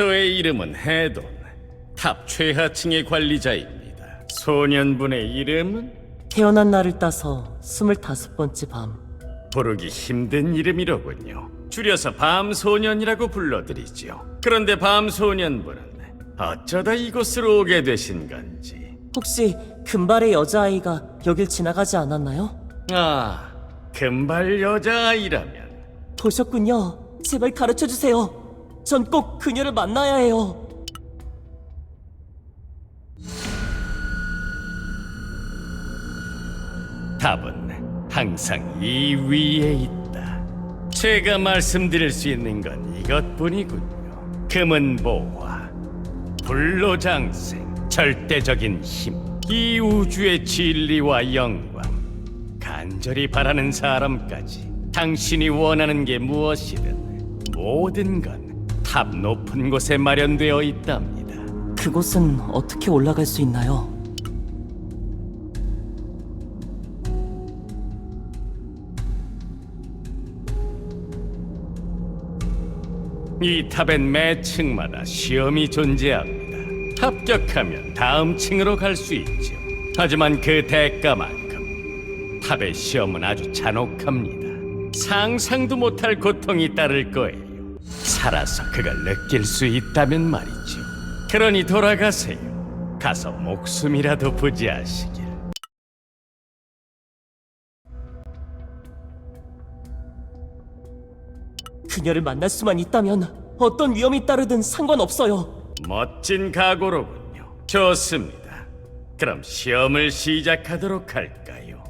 저의 이름은 해돈, 탑 최하층의 관리자입니다. 소년분의 이름은 태어난 날을 따서 스물다섯 번째 밤 부르기 힘든 이름이로군요. 줄여서 밤소년이라고 불러드리죠. 그런데 밤소년분은 어쩌다 이곳으로 오게 되신 건지. 혹시 금발의 여자아이가 여길 지나가지 않았나요? 아, 금발 여자아이라면 보셨군요. 제발 가르쳐 주세요. 전 꼭 그녀를 만나야 해요. 답은 항상 이 위에 있다. 제가 말씀드릴 수 있는 건 이것뿐이군요. 금은 보화, 불로장생, 절대적인 힘, 이 우주의 진리와 영광, 간절히 바라는 사람까지 당신이 원하는 게 무엇이든 모든 건 탑 높은 곳에 마련되어 있답니다. 그곳은 어떻게 올라갈 수 있나요? 이 탑엔 매 층마다 시험이 존재합니다. 합격하면 다음 층으로 갈 수 있죠. 하지만 그 대가만큼 탑의 시험은 아주 잔혹합니다. 상상도 못할 고통이 따를 거예요. 살아서 그걸 느낄 수 있다면 말이죠. 그러니 돌아가세요. 가서 목숨이라도 부지하시길. 그녀를 만날 수만 있다면 어떤 위험이 따르든 상관없어요. 멋진 각오로군요. 좋습니다. 그럼 시험을 시작하도록 할까요?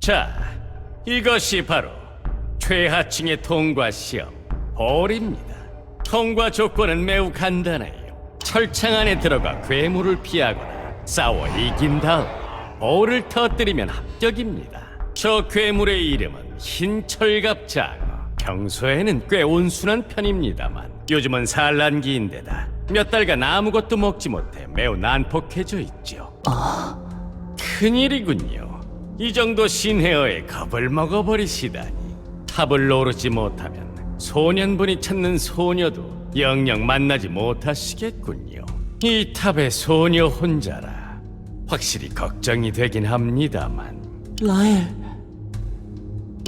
자, 이것이 바로 최하층의 통과 시험, 홀입니다. 통과 조건은 매우 간단해요. 철창 안에 들어가 괴물을 피하거나 싸워 이긴 다음 홀을 터뜨리면 합격입니다. 저 괴물의 이름은 흰 철갑 장어. 평소에는 꽤 온순한 편입니다만 요즘은 산란기인데다 몇 달간 아무것도 먹지 못해 매우 난폭해져 있죠. 큰일이군요. 이 정도 신헤어에 겁을 먹어버리시다니. 탑을 오르지 못하면 소년분이 찾는 소녀도 영영 만나지 못하시겠군요. 이 탑의 소녀 혼자라 확실히 걱정이 되긴 합니다만 라엘,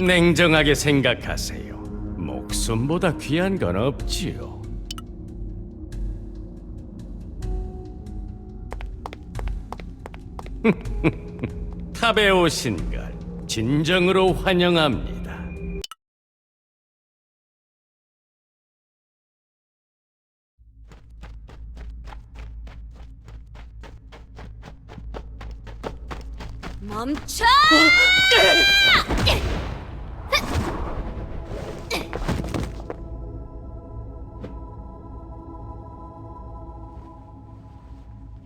냉정하게 생각하세요. 목숨보다 귀한 건 없지요. 탑에 오신 걸 진정으로 환영합니다.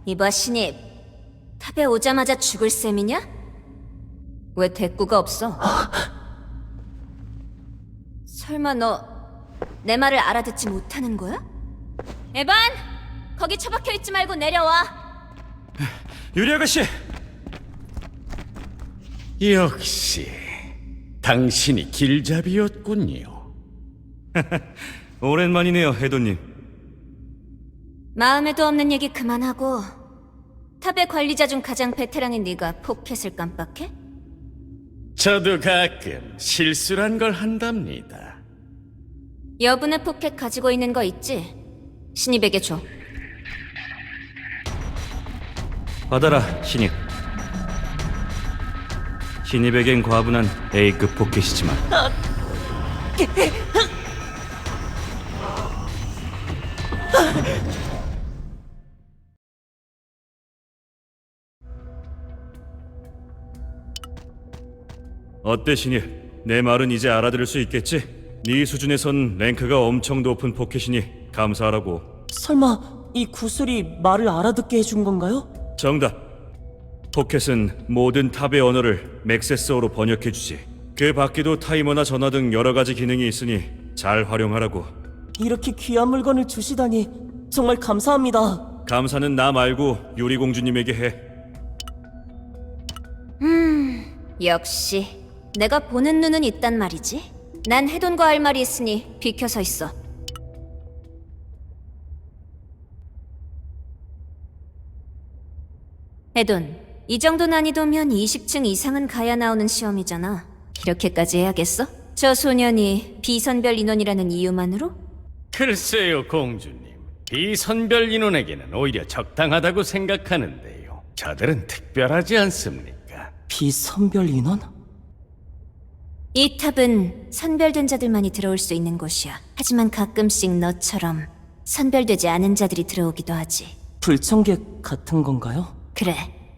이봐 신입, 탑에 오자마자 죽을 셈이냐? 왜 대꾸가 없어? 설마 너 내 말을 알아듣지 못하는 거야? 에반, 거기 처박혀 있지 말고 내려와. 유리 아가씨! 역시 당신이 길잡이였군요. 오랜만이네요, 해도님. 마음에도 없는 얘기 그만하고 탑의 관리자 중 가장 베테랑인 네가 포켓을 깜빡해? 저도 가끔 실수란 걸 한답니다. 여분의 포켓 가지고 있는 거 있지? 신입에게 줘. 받아라, 신입. 신입에겐 과분한 A급 포켓이지만 어때, 신입? 내 말은 이제 알아들을 수 있겠지? 네 수준에선 랭크가 엄청 높은 포켓이니 감사하라고. 설마 이 구슬이 말을 알아듣게 해준 건가요? 정답. 포켓은 모든 탑의 언어를 맥세스어로 번역해주지. 그 밖에도 타이머나 전화 등 여러 가지 기능이 있으니 잘 활용하라고. 이렇게 귀한 물건을 주시다니 정말 감사합니다. 감사는 나 말고 요리공주님에게 해. 역시 내가 보는 눈은 있단 말이지. 난 해돈과 할 말이 있으니 비켜서 있어. 해돈, 이 정도 난이도면 20층 이상은 가야 나오는 시험이잖아. 이렇게까지 해야겠어? 저 소년이 비선별 인원이라는 이유만으로? 글쎄요, 공주님. 비선별 인원에게는 오히려 적당하다고 생각하는데요. 저들은 특별하지 않습니까? 비선별 인원? 이 탑은 선별된 자들만이 들어올 수 있는 곳이야. 하지만 가끔씩 너처럼 선별되지 않은 자들이 들어오기도 하지. 불청객 같은 건가요? 그래.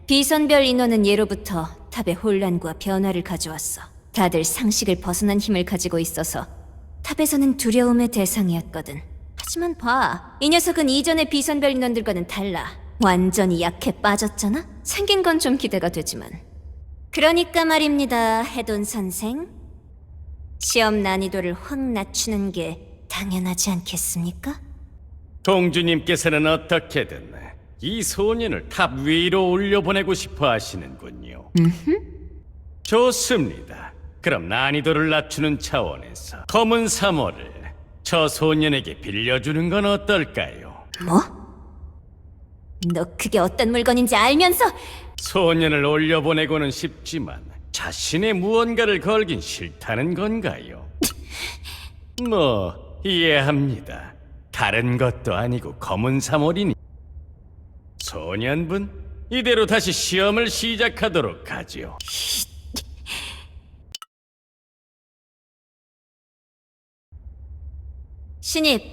비선별 인원은 예로부터 탑의 혼란과 변화를 가져왔어. 다들 상식을 벗어난 힘을 가지고 있어서 탑에서는 두려움의 대상이었거든. 하지만 봐. 이 녀석은 이전의 비선별 인원들과는 달라. 완전히 약해 빠졌잖아? 생긴 건 좀 기대가 되지만. 그러니까 말입니다, 해돈 선생. 시험 난이도를 확 낮추는 게 당연하지 않겠습니까? 공주님께서는 어떻게든 이 소년을 탑 위로 올려보내고 싶어 하시는군요. 좋습니다. 그럼 난이도를 낮추는 차원에서 검은 사모를 저 소년에게 빌려주는 건 어떨까요? 뭐? 너 그게 어떤 물건인지 알면서 소년을 올려보내고는 싶지만 자신의 무언가를 걸긴 싫다는 건가요? 뭐 이해합니다. 다른 것도 아니고 검은 사mol이니 소년분 이대로 다시 시험을 시작하도록 하지요. 신입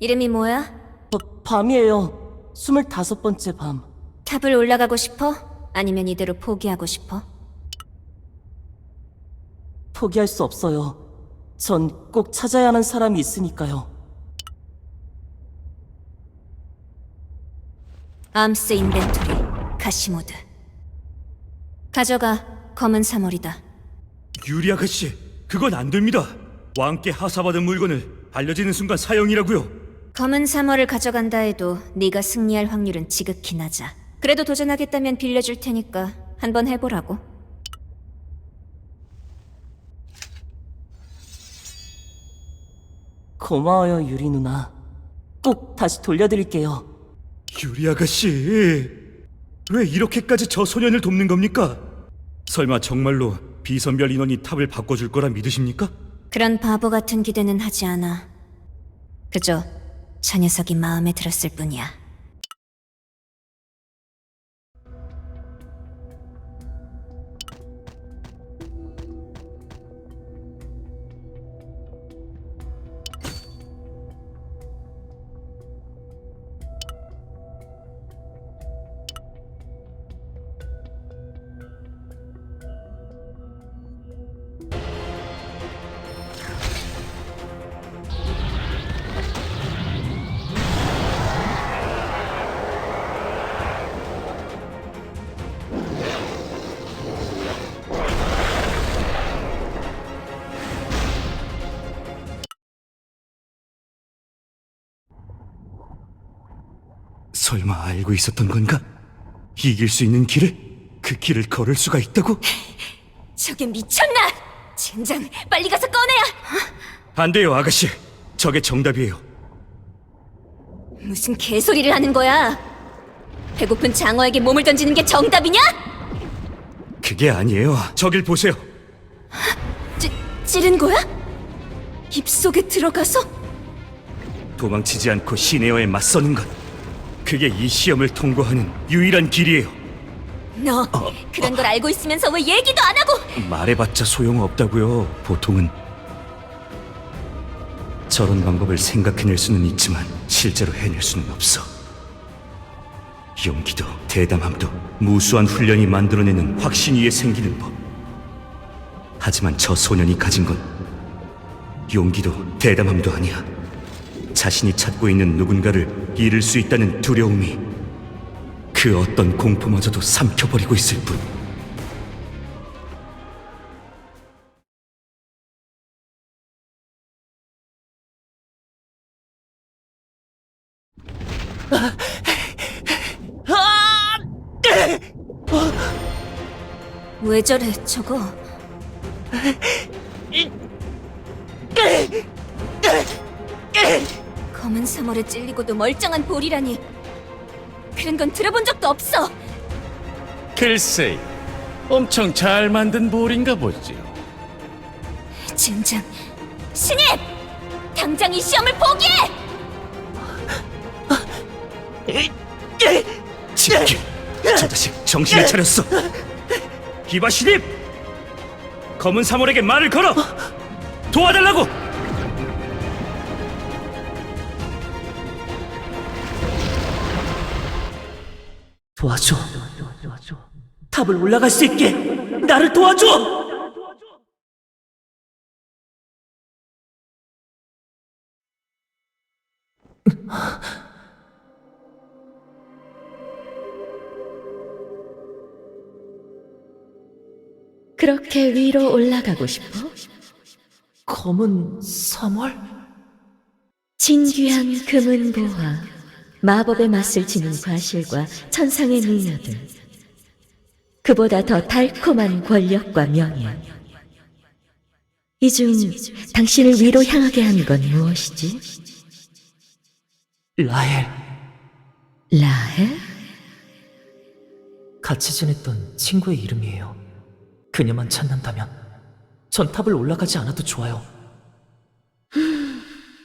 이름이 뭐야? 바, 밤이에요. 스물다섯 번째 밤. 탑을 올라가고 싶어? 아니면 이대로 포기하고 싶어? 포기할 수 없어요. 전 꼭 찾아야 하는 사람이 있으니까요. 암스 인벤토리 가시모드 가져가 검은 사mol이다 유리 아가씨, 그건 안 됩니다. 왕께 하사받은 물건을 알려지는 순간 사형이라고요. 검은 사mol을 가져간다 해도 네가 승리할 확률은 지극히 낮아 그래도 도전하겠다면 빌려줄 테니까 한번 해보라고 고마워요, 유리 누나. 꼭 다시 돌려드릴게요. 유리 아가씨, 왜 이렇게까지 저 소년을 돕는 겁니까? 설마 정말로 비선별 인원이 탑을 바꿔줄 거라 믿으십니까? 그런 바보 같은 기대는 하지 않아 그저 저 녀석이 마음에 들었을 뿐이야 설마 알고 있었던 건가? 이길 수 있는 길을? 그 길을 걸을 수가 있다고? 저게 미쳤나? 젠장 빨리 가서 꺼내야 안 돼요, 아가씨. 저게 정답이에요. 무슨 개소리를 하는 거야? 배고픈 장어에게 몸을 던지는 게 정답이냐? 그게 아니에요. 저길 보세요. 찌, 찌른 거야? 입속에 들어가서? 도망치지 않고 시네어에 맞서는 것. 그게 이 시험을 통과하는 유일한 길이에요. 너 그런 걸 알고 있으면서 왜 얘기도 안 하고 말해봤자 소용없다고요. 보통은 저런 방법을 생각해낼 수는 있지만 실제로 해낼 수는 없어. 용기도 대담함도 무수한 훈련이 만들어내는 확신 위에 생기는 법. 하지만 저 소년이 가진 건 용기도 대담함도 아니야. 자신이 찾고 있는 누군가를 잃을 수 있다는 두려움이 그 어떤 공포마저도 삼켜버리고 있을 뿐. 왜 저래 저거 검은 사물에 찔리고도 멀쩡한 볼이라니 그런 건 들어본 적도 없어 글쎄, 엄청 잘 만든 볼인가 보지요. 젠장, 신입! 당장 이 시험을 포기해! 지키, 저 자식 정신을 차렸어. 기바 신입, 검은 사물에게 말을 걸어. 도와달라고. 도와줘. 탑을 올라갈 수 있게 나를 도와줘. 그렇게 위로 올라가고 싶어? 검은 3월? 진귀한 금은 보화, 마법의 맛을 지닌 과실과 천상의 미녀들. 그보다 더 달콤한 권력과 명예. 이 중 당신을 위로 향하게 한 건 무엇이지? 라헬. 라헬? 같이 지냈던 친구의 이름이에요. 그녀만 찾는다면 전 탑을 올라가지 않아도 좋아요.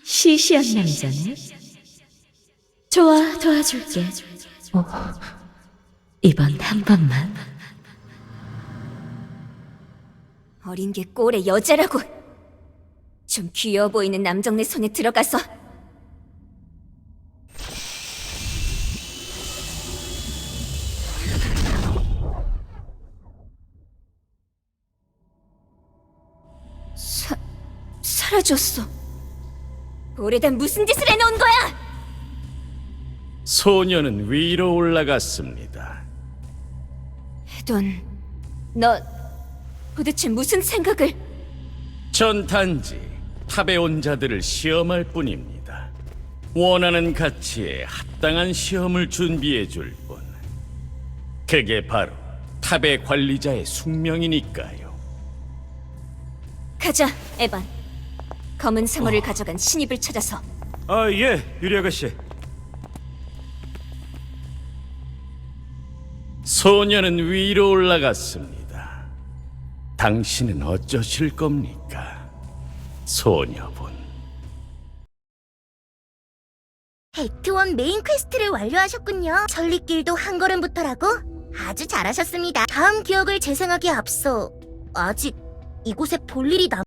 시시한 남자네. 좋아, 도와줄게. 어, 이번 한 번만. 어린 게 꼴의 여자라고! 좀 귀여워 보이는 남정네 손에 들어가서 사, 사라졌어. 오래된 무슨 짓을 해놓은 거야? 소녀는 위로 올라갔습니다. 돈, 너 도대체 무슨 생각을? 전 단지 탑에 온 자들을 시험할 뿐입니다. 원하는 가치에 합당한 시험을 준비해 줄 뿐. 그게 바로 탑의 관리자의 숙명이니까요. 가자, 에반. 검은 사물을 가져간 신입을 찾아서 아 예, 유리 아가씨. 소녀는 위로 올라갔습니다. 당신은 어쩌실 겁니까? 소녀분. 액트원 메인 퀘스트를 완료하셨군요. 천리길도 한 걸음부터라고? 아주 잘하셨습니다. 다음 기억을 재생하기에 앞서 아직 이곳에 볼 일이 남...